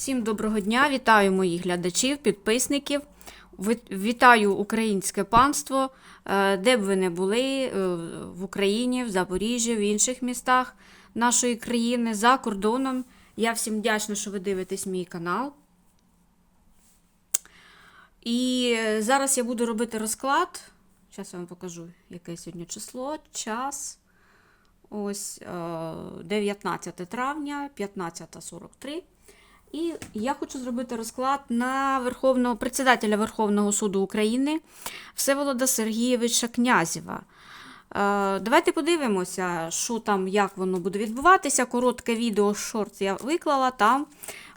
Всім доброго дня! Вітаю моїх глядачів, підписників. Вітаю українське панство, е, де б ви не були е, в Україні, в Запоріжжі, в інших містах нашої країни, за кордоном. Я всім вдячна, що ви дивитесь мій канал. І е, зараз я буду робити розклад. Зараз я вам покажу, яке сьогодні число, час. Ось е, 19 травня, 15.43. І я хочу зробити розклад на Верховного председателя Верховного суду України Всеволода Сергійовича Князєва. Е, Давайте подивимося, що там, як воно буде відбуватися. Коротке відео шорт я виклала, там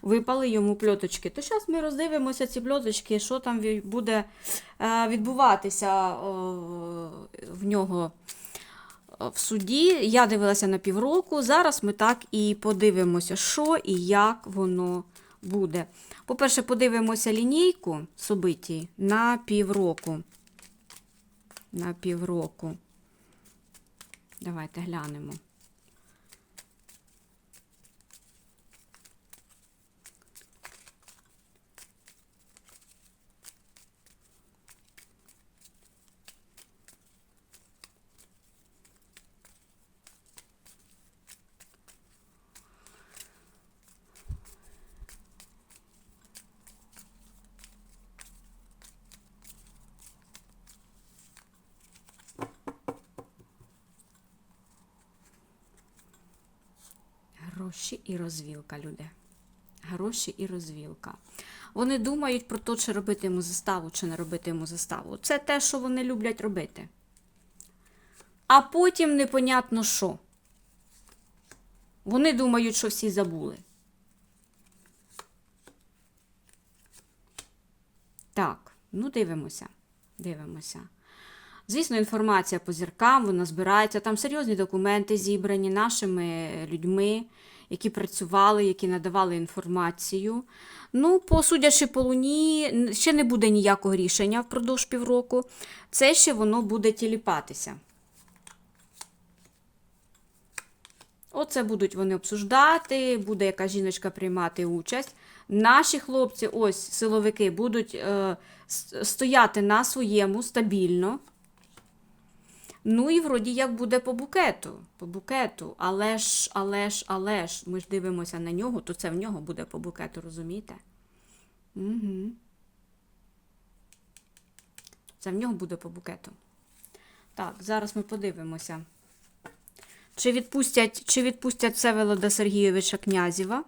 випали йому пльоточки. То зараз ми роздивимося ці пльоточки, що там буде е, відбуватися в нього в суді. Я дивилася на півроку. Зараз ми так і подивимося, що і як воно буде. По-перше, подивимося лінійку собиті на півроку. На півроку. Давайте глянемо. Гроші і розвілка, люди. Гроші і розвілка. Вони думають про те, чи робити йому заставу, чи не робити йому заставу. Це те, що вони люблять робити. А потім непонятно що. Вони думають, що всі забули. Так, ну дивимося. Дивимося. Звісно, інформація по зіркам, вона збирається. Там серйозні документи зібрані нашими людьми, які працювали, які надавали інформацію. Ну, по судячи по луні, ще не буде ніякого рішення впродовж півроку. Це ще воно буде тіліпатися. Оце будуть вони обсуждати, буде яка жіночка приймати участь. Наші хлопці, ось силовики, будуть е, стояти на своєму стабільно. Ну і вроді як буде по букету. По букету. Але ж, але ж, але ж, ми ж дивимося на нього, то це в нього буде по букету, розумієте? Угу. Це в нього буде по букету. Так, зараз ми подивимося. Чи відпустять, чи відпустять Всеволода Сергійовича Князєва?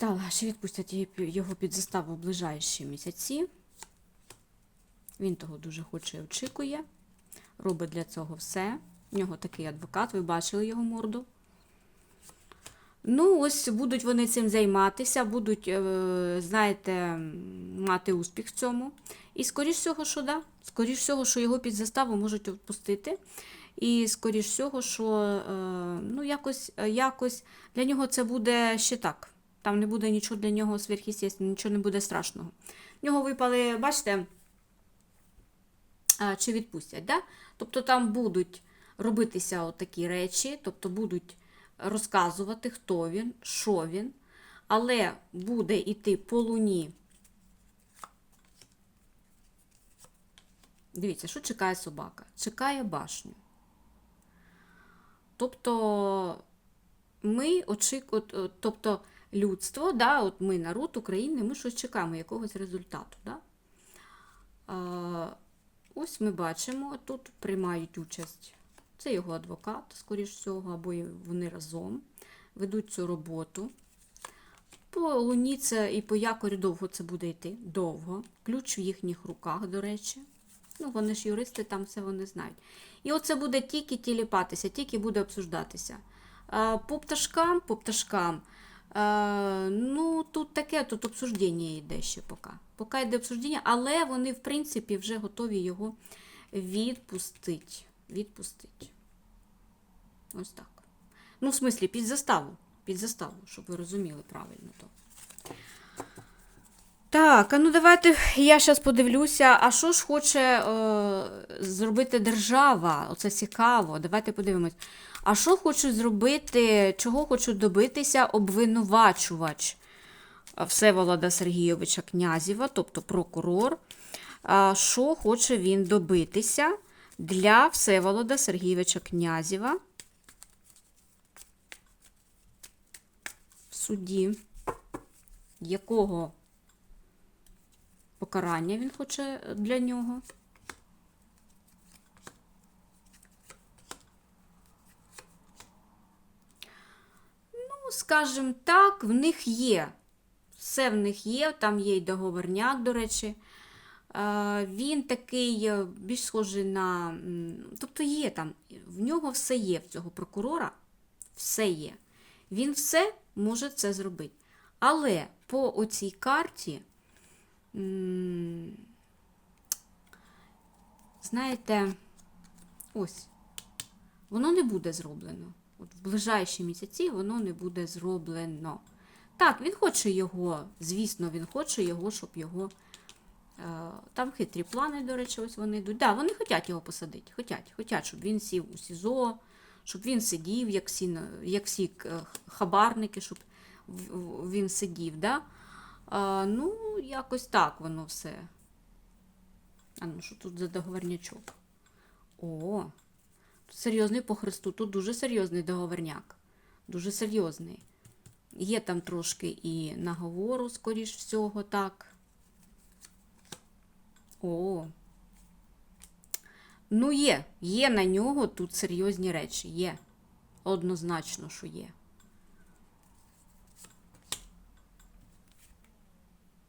Так, я чи відпустять його під заставу в ближайші місяці. Він того дуже хоче і очікує. Робить для цього все. У нього такий адвокат, ви бачили його морду. Ну, ось будуть вони цим займатися, будуть, е, знаєте, мати успіх в цьому. І скоріш всього, що да, скоріш всього, що його під заставу можуть відпустити. І скоріш всього, що е, ну, якось, е, якось для нього це буде ще так. Там не буде нічого для нього сверхъестественного, нічого не буде страшного. В нього випали, бачите, чи відпустять. Да? Тобто там будуть робитися от такі речі, тобто будуть розказувати, хто він, що він, але буде йти по луні. Дивіться, що чекає собака? Чекає башню. Тобто ми очік... от, от, тобто людство, да, от ми народ України, ми щось чекаємо, якогось результату. Да? А, ось ми бачимо, тут приймають участь. Це його адвокат, скоріш всього, або вони разом ведуть цю роботу. По луні це і по якорі довго це буде йти. Довго. Ключ в їхніх руках, до речі. Ну, вони ж юристи, там все вони знають. І оце буде тільки тіліпатися, тільки буде обсуждатися. По пташкам, по пташкам. Е, ну, тут таке, тут обсуждення йде ще поки. Поки йде обсуждення, але вони, в принципі, вже готові його відпустити. Відпустити. Ось так. Ну, в смислі, під заставу. Під заставу, щоб ви розуміли правильно то. Так, а ну давайте я зараз подивлюся, а що ж хоче е, зробити держава? Оце цікаво. Давайте подивимось. А що хоче зробити, чого хоче добитися обвинувачувач Всеволода Сергійовича Князєва, тобто прокурор? Що хоче він добитися для Всеволода Сергійовича Князєва в суді? Якого покарання він хоче для нього? Ну, скажімо так, в них є. Все в них є, там є й договорняк, до речі. Е, Він такий е, більш схожий на. Тобто є там, в нього все є, в цього прокурора, все є. Він все може це зробити. Але по оцій карті, знаєте, ось, воно не буде зроблено. От в ближайші місяці воно не буде зроблено. Так, він хоче його, звісно, він хоче його, щоб його. е, Там хитрі плани, до речі, ось вони йдуть. Да, вони хочуть його посадити. Хотять, хотять, щоб він сів у СІЗО, щоб він сидів, як всі, як всі е, хабарники, щоб він сидів. Да? А, ну, якось так воно все. А ну, що тут за договорнячок? О, серйозний по Христу, тут дуже серйозний договорняк. Дуже серйозний. Є там трошки і наговору, скоріш всього, так. О. Ну, є. Є на нього тут серйозні речі. Є. Однозначно, що є.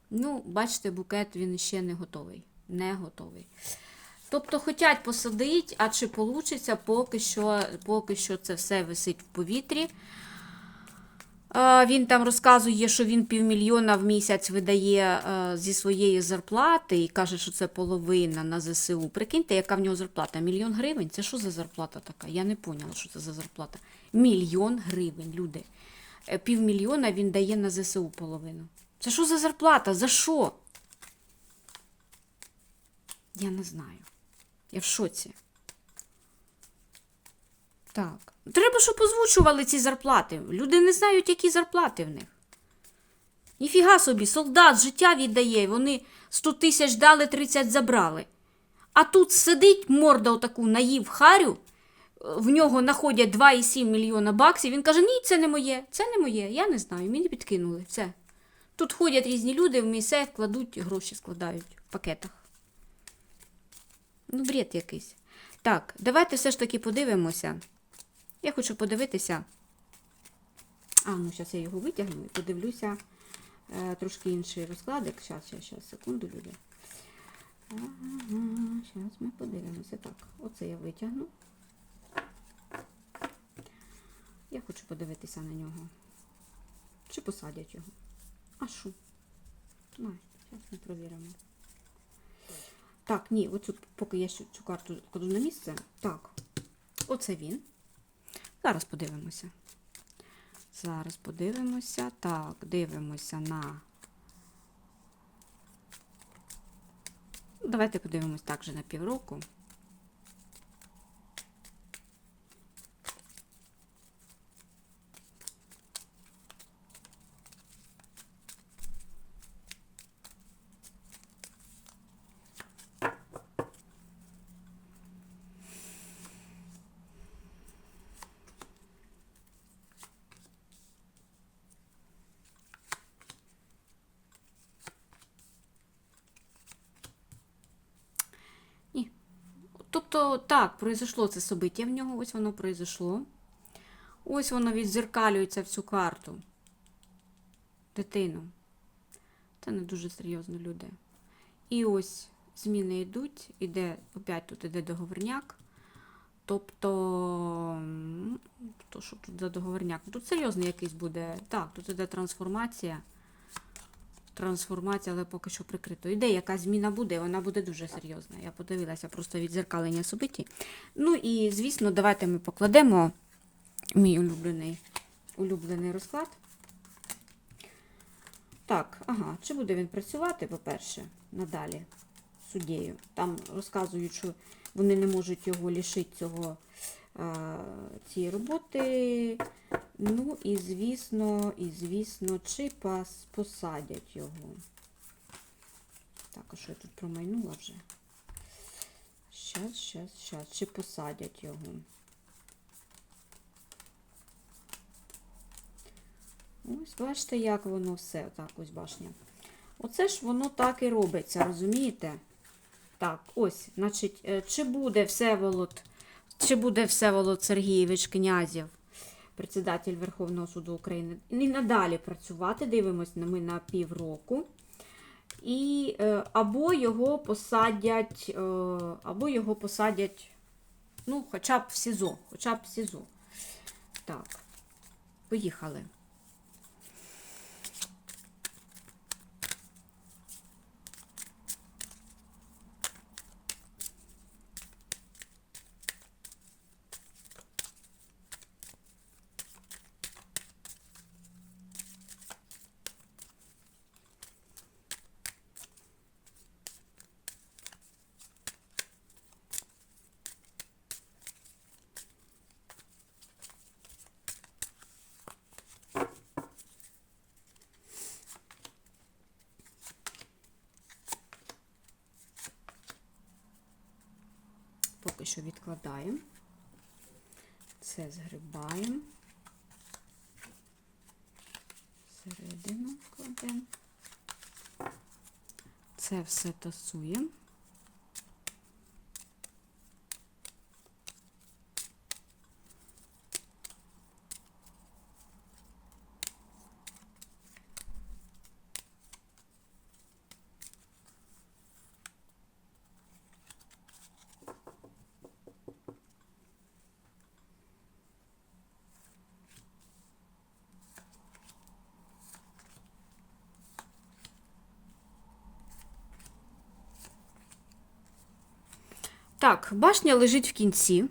Ну, бачите, букет він ще не готовий. Не готовий. Тобто хотять посадити, а чи вийде, поки що, поки що це все висить в повітрі. Е, Він там розказує, що він півмільйона в місяць видає е, зі своєї зарплати і каже, що це половина на ЗСУ. Прикиньте, яка в нього зарплата? Мільйон гривень? Це що за зарплата така? Я не поняла, що це за зарплата. Мільйон гривень, люди. Е, Півмільйона він дає на ЗСУ половину. Це що за зарплата? За що? Я не знаю. Я в шоці. Так. Треба, щоб озвучували ці зарплати. Люди не знають, які зарплати в них. Ніфіга собі, солдат життя віддає, вони 100 тисяч дали, 30 забрали. А тут сидить морда отаку, наїв харю, в нього знаходять 2,7 мільйона баксів. Він каже: ні, це не моє, це не моє, я не знаю, мені підкинули. Все. Тут ходять різні люди, в мій сейф кладуть, гроші складають в пакетах. Ну, бред якийсь. Так, давайте все ж таки подивимося. Я хочу подивитися. А, ну зараз я його витягну і подивлюся е, трошки інший розкладик. Зараз, зараз, зараз, секунду, люди. Зараз ми подивимося. Так, оце я витягну. Я хочу подивитися на нього. Чи посадять його? А що? Зараз ми провіримо. Так, ні, оцю, поки я цю карту кладу на місце. Так, оце він. Зараз подивимося. Зараз подивимося. Так, дивимося на. Давайте подивимось так же на півроку. Ні. Тобто, так, произошло це собиття в нього, ось воно произошло. Ось воно відзеркалюється в цю карту. Дитину. Це не дуже серйозно люди. І ось зміни йдуть, іде, опять тут іде договорняк. Тобто, то що тут за договорняк? Тут серйозний якийсь буде. Так, тут іде трансформація. Трансформація, але поки що прикрито. Іде, яка зміна буде, вона буде дуже серйозна. Я подивилася просто відзеркалення собиті. Ну і, звісно, давайте ми покладемо мій улюблений, улюблений розклад. Так, ага, чи буде він працювати, по-перше, надалі суддєю. Там розказують, що вони не можуть його лишити цього, а, цієї роботи. Ну і звісно, і звісно, чи посадять його. Так, а що я тут промайнула вже? Щас, щас, щас. Чи посадять його? Ось бачите, як воно все. Так, ось башня. Оце ж воно так і робиться, розумієте? Так, ось, значить, е, чи буде Всеволод, чи буде Всеволод Сергійович Князєв, председатель Верховного суду України, і надалі працювати, дивимось ми на півроку. І е, або його посадять, е, або його посадять, ну, хоча б в СІЗО, хоча б в СІЗО. Так, поїхали. Поки що відкладаємо. Це згрибаємо. Середину кладемо. Це все тасуємо. Так, башня лежить в кінці.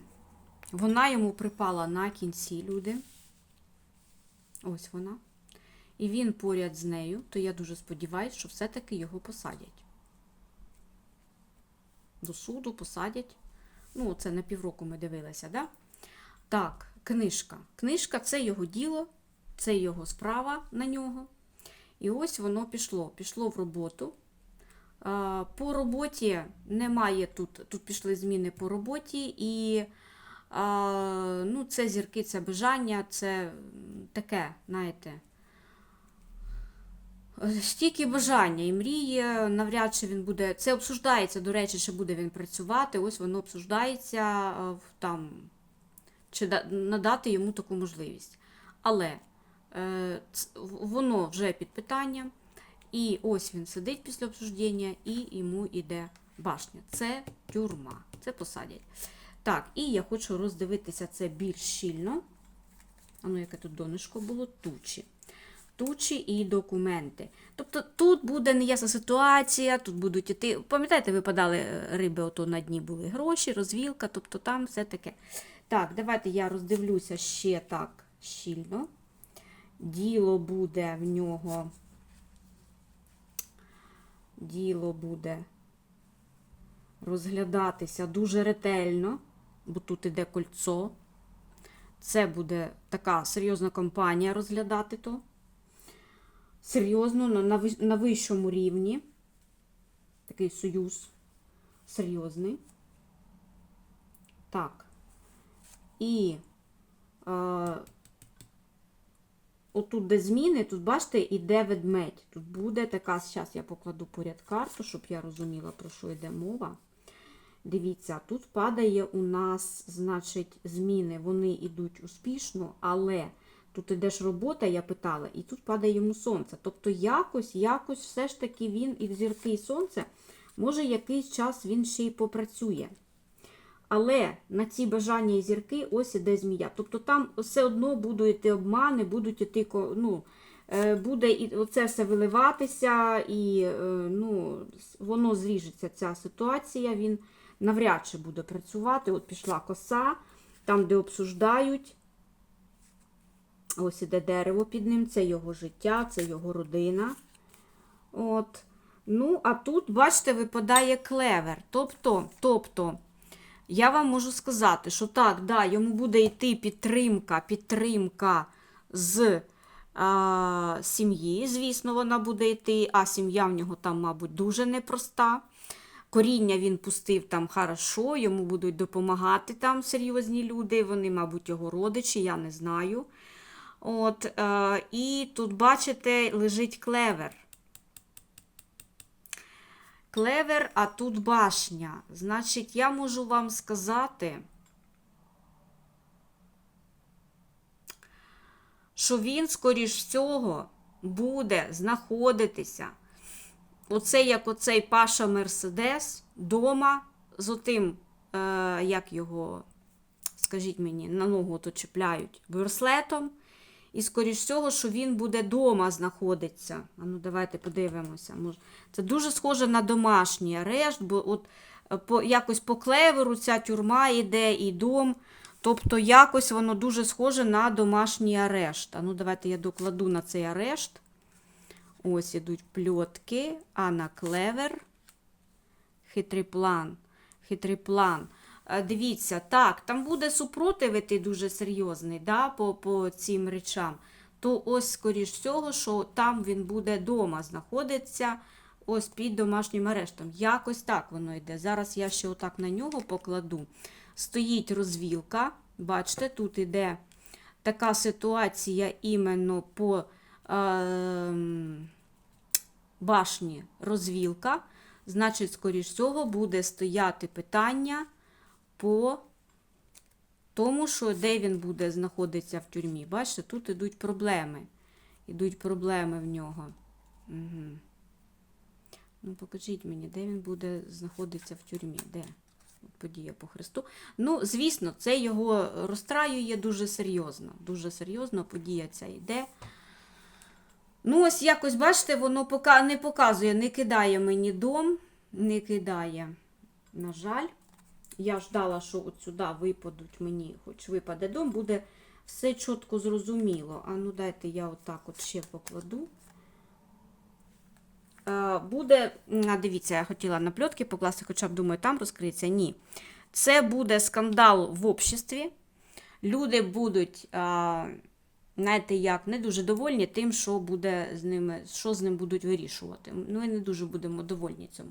Вона йому припала на кінці, люди. Ось вона. І він поряд з нею, то я дуже сподіваюся, що все-таки його посадять. До суду посадять. Ну, це на півроку ми дивилися, да? Так, книжка. Книжка це його діло, це його справа на нього. І ось воно пішло. Пішло в роботу. А, По роботі немає тут, тут пішли зміни по роботі, і ну, це зірки, це бажання, це таке, знаєте, е, стільки бажання і мрії, навряд чи він буде. Це обсуждається, до речі, чи буде він працювати. Ось воно обсуждається там, чи надати йому таку можливість. Але е, воно вже під питанням. І ось він сидить після обсуждення, і йому йде башня. Це тюрма, це посадять. Так, і я хочу роздивитися це більш щільно. А ну, яке тут донышко було? Тучі. Тучі і документи. Тобто тут буде неясна ситуація, тут будуть іти. Пам'ятаєте, випадали е, риби, ото на дні були гроші, розвілка, тобто там все таке. Так, давайте я роздивлюся ще так щільно. Діло буде в нього діло буде розглядатися дуже ретельно, бо тут іде кольцо. Це буде така серйозна компанія розглядати то. Серйозно, на, на, ви- на вищому рівні. Такий союз серйозний. Так. І е, отут, де зміни, тут, бачите, іде ведмедь. Тут буде така, зараз я покладу поряд карту, щоб я розуміла, про що йде мова. Дивіться, тут падає у нас, значить, зміни, вони йдуть успішно, але тут іде ж робота, я питала, і тут падає йому сонце. Тобто якось, якось все ж таки він і в зірки і сонце, може якийсь час він ще й попрацює. Але на ці бажання і зірки ось іде змія. Тобто там все одно будуть йти обмани, будуть ко- ну, е, буде і оце все виливатися, і е, ну, воно зріжеться, ця ситуація. Він навряд чи буде працювати. От пішла коса, там, де обсуждають. Ось іде дерево під ним, це його життя, це його родина. От. Ну, а тут, бачите, випадає клевер. Тобто, тобто, я вам можу сказати, що так, да, йому буде йти підтримка, підтримка з а, сім'ї. Звісно, вона буде йти, а сім'я в нього там, мабуть, дуже непроста. Коріння він пустив там хорошо, йому будуть допомагати там серйозні люди, вони, мабуть, його родичі, я не знаю. От, е, і тут, бачите, лежить клевер. Клевер, а тут башня. Значить, я можу вам сказати, що він, скоріш всього, буде знаходитися. Оце як оцей Паша Мерседес дома з отим, е, як його, скажіть мені, на ногу то чіпляють браслетом. І, скоріш всього, що він буде дома знаходиться. А ну, давайте подивимося. Це дуже схоже на домашній арешт, бо от е, по, якось по клеверу ця тюрма йде і дом. Тобто якось воно дуже схоже на домашній арешт. А ну, давайте я докладу на цей арешт. Ось ідуть пльотки, а на клевер. Хитрий план. Хитрий план. Е, Дивіться, так, там буде супротив іти дуже серйозний да, по, по цим речам. То ось, скоріш всього, що там він буде вдома знаходиться, ось під домашнім арештом. Якось так воно йде. Зараз я ще отак на нього покладу. Стоїть розвілка. Бачите, тут іде така ситуація іменно по ем, башні розвілка. Значить, скоріш всього, буде стояти питання по тому, що де він буде знаходитися в тюрмі. Бачите, тут ідуть проблеми. Ідуть проблеми в нього. Угу. Ну, покажіть мені, де він буде знаходитися в тюрмі. Де? Подія по Христу. Ну, звісно, це його розстраює дуже серйозно. Дуже серйозно подія ця йде. Ну, ось якось, бачите, воно пока не показує, не кидає мені дом, не кидає, на жаль. Я ждала, що от сюди випадуть мені, хоч випаде дом, буде все чітко зрозуміло. А ну дайте я отак от ще покладу. Е, Буде, дивіться, я хотіла на пльотки покласти, хоча б думаю, там розкриється. Ні. Це буде скандал в обществі. Люди будуть, знаєте, як, не дуже довольні тим, що буде з ними, що з ним будуть вирішувати. Ну, і не дуже будемо довольні цьому.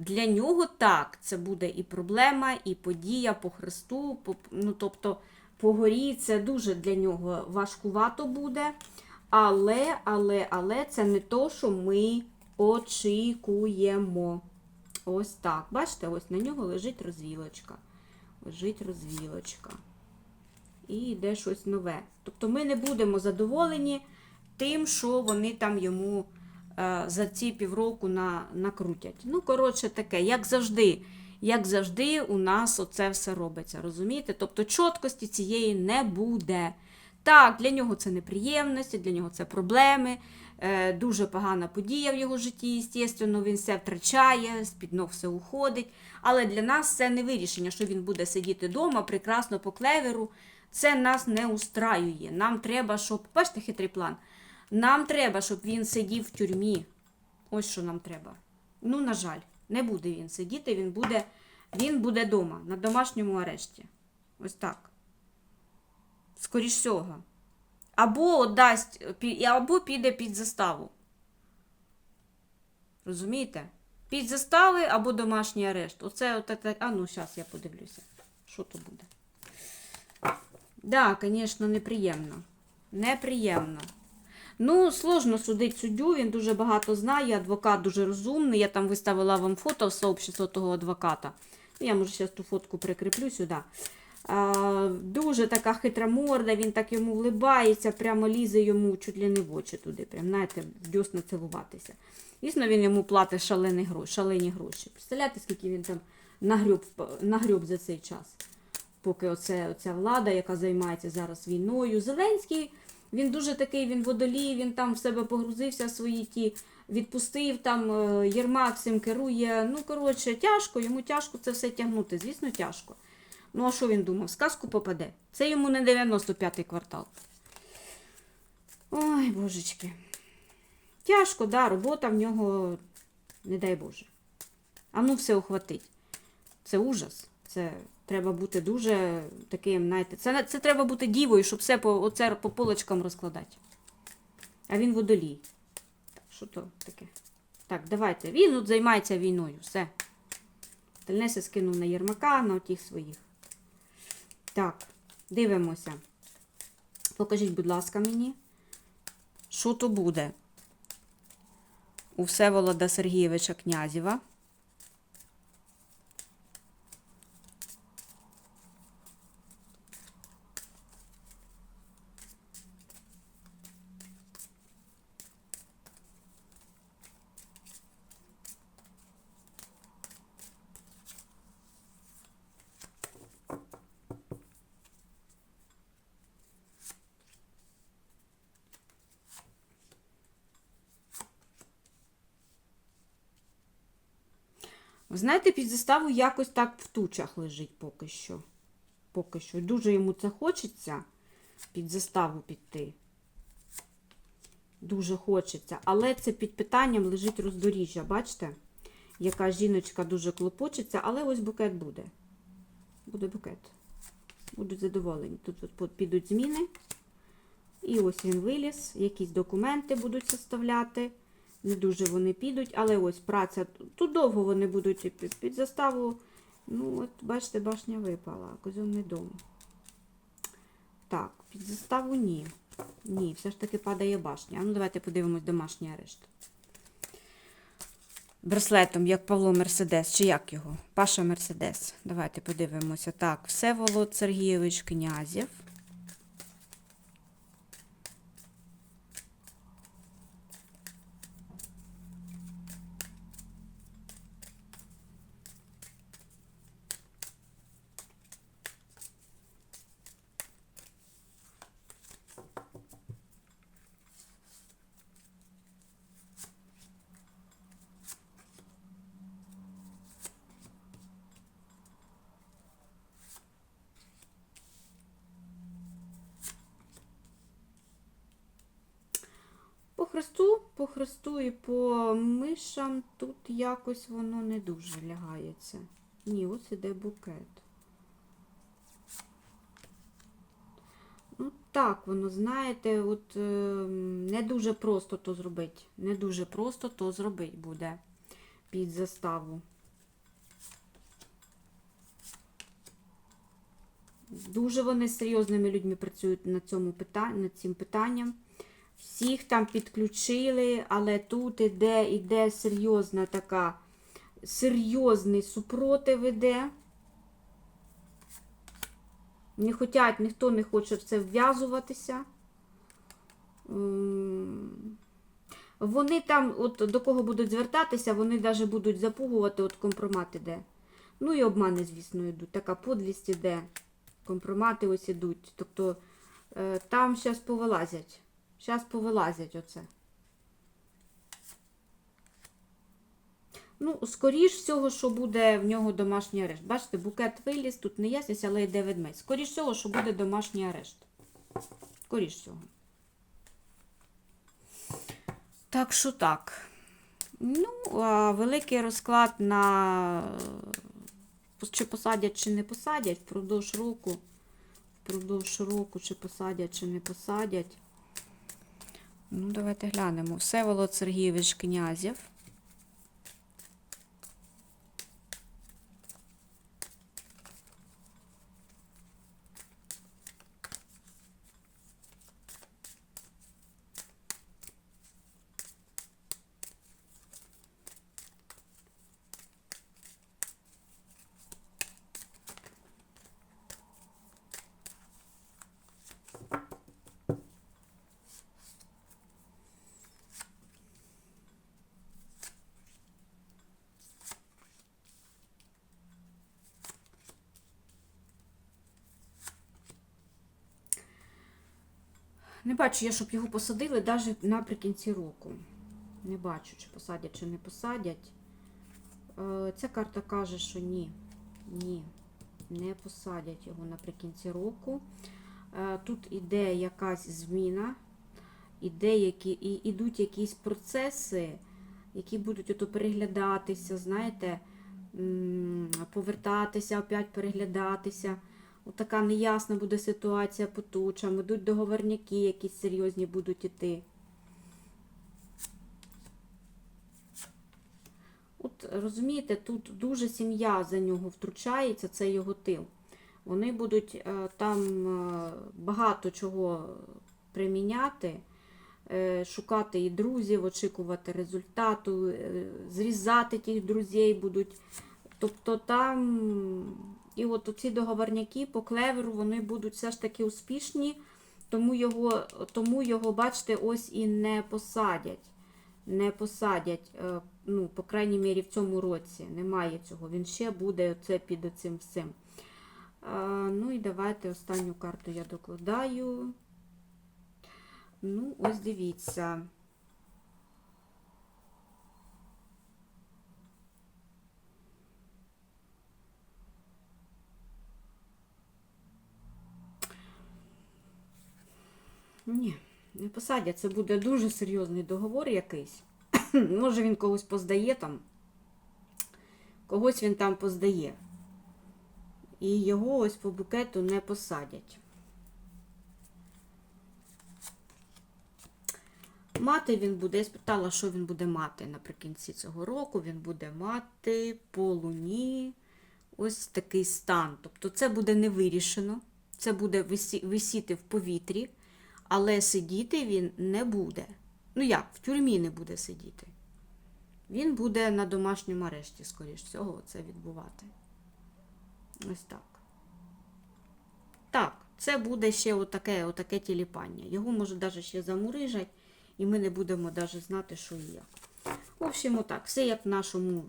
Для нього так, це буде і проблема, і подія по Христу, по, ну, тобто по горі це дуже для нього важкувато буде. Але, але, але це не то, що ми очікуємо. Ось так. Бачите, ось на нього лежить розвілочка. Лежить розвілочка. І йде щось нове. Тобто ми не будемо задоволені тим, що вони там йому за ці півроку на, накрутять. Ну, коротше, таке, як завжди. Як завжди, у нас оце все робиться, розумієте? Тобто чіткості цієї не буде. Так, для нього це неприємності, для нього це проблеми, е, дуже погана подія в його житті, звісно, він все втрачає, з-під ног все уходить. Але для нас це не вирішення, що він буде сидіти вдома, прекрасно по клеверу. Це нас не устраює. Нам треба, щоб. Бачите, хитрий план. Нам треба, щоб він сидів в тюрмі. Ось що нам треба. Ну, на жаль, не буде він сидіти, він буде, він буде вдома, на домашньому арешті. Ось так. Скоріш всього. Або дасть, або піде під заставу. Розумієте? Під застави або домашній арешт. Оце, от, а ну, зараз я подивлюся, що то буде. Да, звісно, неприємно. Неприємно. Ну, сложно судити суддю, він дуже багато знає, адвокат дуже розумний. Я там виставила вам фото в сообщество того адвоката. Я, може, зараз ту фотку прикріплю сюди. А, дуже така хитра морда, він так йому влибається, прямо лізе йому чуть ли не в очі туди, прям, знаєте, в дьосна цілуватися. Звісно, він йому платить шалені гроші, шалені гроші. Представляєте, скільки він там нагрюб, нагрюб за цей час. Поки оце, оця влада, яка займається зараз війною. Зеленський, він дуже такий, він водолій, він там в себе погрузився свої ті, відпустив там е, Єрмак цим керує. Ну, коротше, тяжко, йому тяжко це все тягнути. Звісно, тяжко. Ну, а що він думав? Сказку попаде. Це йому не 95-й квартал. Ой, божечки. Тяжко, да, робота в нього, не дай Боже. А ну все ухватить. Це ужас. Це треба бути дуже таким, знаєте, це, це треба бути дівою, щоб все по, оце по полочкам розкладати. А він водолій. Так, що то таке? Так, давайте. Він от займається війною. Все. Тельнеся скинув на Єрмака, на отіх своїх. Так, дивимося. Покажіть, будь ласка, мені, що то буде у Всеволода Сергійовича Князєва. Знаєте, під заставу якось так в тучах лежить поки що. Поки що. Дуже йому це хочеться під заставу піти. Дуже хочеться. Але це під питанням лежить роздоріжжя. Бачите? Яка жіночка дуже клопочеться, але ось букет буде. Буде букет. Будуть задоволені. Тут підуть зміни. І ось він виліз. Якісь документи будуть составляти. Не дуже вони підуть, але ось праця. Тут довго вони будуть під, заставу. Ну, от, бачите, башня випала, козьонний дом. Так, під заставу ні. Ні, все ж таки падає башня. А ну, давайте подивимось домашній арешт. Браслетом, як Павло Мерседес, чи як його? Паша Мерседес. Давайте подивимося. Так, Всеволод Сергійович Князєв. По хресту, і по мишам тут якось воно не дуже лягається. Ні, ось іде букет. Ну, так, воно, знаєте, от е, не дуже просто то зробити. Не дуже просто то зробити буде під заставу. Дуже вони з серйозними людьми працюють над, цьому питань, над цим питанням. Всіх там підключили, але тут іде, іде серйозна така, серйозний супротив іде. Не хотять, ніхто не хоче в це вв'язуватися. Вони там, от до кого будуть звертатися, вони навіть будуть запугувати, от компромат іде. Ну і обмани, звісно, йдуть. Така подлість іде. Компромати ось ідуть. Тобто е, там зараз повилазять. Зараз повилазять оце. Ну, скоріш всього, що буде в нього домашній арешт. Бачите, букет виліз, тут не ясність, але йде ведмедь. Скоріш всього, що буде домашній арешт. Скоріш всього. Так що так. Ну, а великий розклад на чи посадять, чи не посадять впродовж року. Впродовж року, чи посадять, чи не посадять. Ну, давайте глянемо. Всеволод Сергійович Князєв. Не бачу я, щоб його посадили навіть наприкінці року. Не бачу, чи посадять, чи не посадять. Е, Ця карта каже, що ні. Ні, не посадять його наприкінці року. Е, Тут іде якась зміна, іде які, і, ідуть якісь процеси, які будуть ото переглядатися, знаєте, повертатися, опять переглядатися. Така неясна буде ситуація по тучам, ідуть договорняки, якісь серйозні будуть іти. От розумієте, тут дуже сім'я за нього втручається, це його тил. Вони будуть е, там е, багато чого приміняти, е, шукати і друзів, очікувати результату, зрізати тих друзів будуть. Тобто там і от ці договорняки по клеверу вони будуть все ж таки успішні, тому його, тому його, бачите, ось і не посадять. Не посадять, е, ну, по крайній мірі, в цьому році. Немає цього. Він ще буде це під цим всім. Ну і давайте останню карту я докладаю. Ну, ось дивіться. Ні, не посадять. Це буде дуже серйозний договор якийсь. Може він когось поздає там. Когось він там поздає. І його ось по букету не посадять. Мати він буде, я спитала, що він буде мати наприкінці цього року. Він буде мати по луні ось такий стан. Тобто це буде не вирішено, це буде висі- висіти в повітрі, але сидіти він не буде. Ну як, в тюрмі не буде сидіти. Він буде на домашньому арешті, скоріш всього, це відбувати. Ось так. Так, це буде ще отаке, отаке тіліпання. Його може навіть ще замурижать, і ми не будемо навіть знати, що і як. В общем, отак. Все як в нашому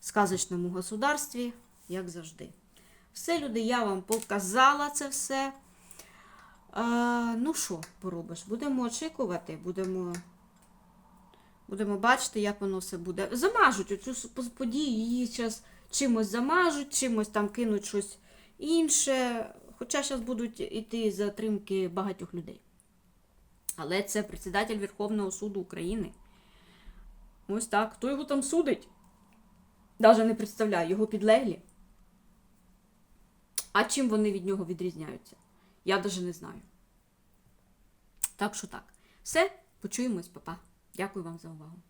сказочному государстві, як завжди. Все, люди, я вам показала це все. А, ну що поробиш? Будемо очікувати, будемо. Будемо бачити, як воно все буде. Замажуть оцю подію, її зараз чимось замажуть, чимось там кинуть щось інше. Хоча зараз будуть іти затримки багатьох людей. Але це председатель Верховного суду України. Ось так. Хто його там судить? Даже не представляю, його підлеглі. А чим вони від нього відрізняються? Я навіть не знаю. Так що так. Все, почуємось, папа. Дякую вам за увагу.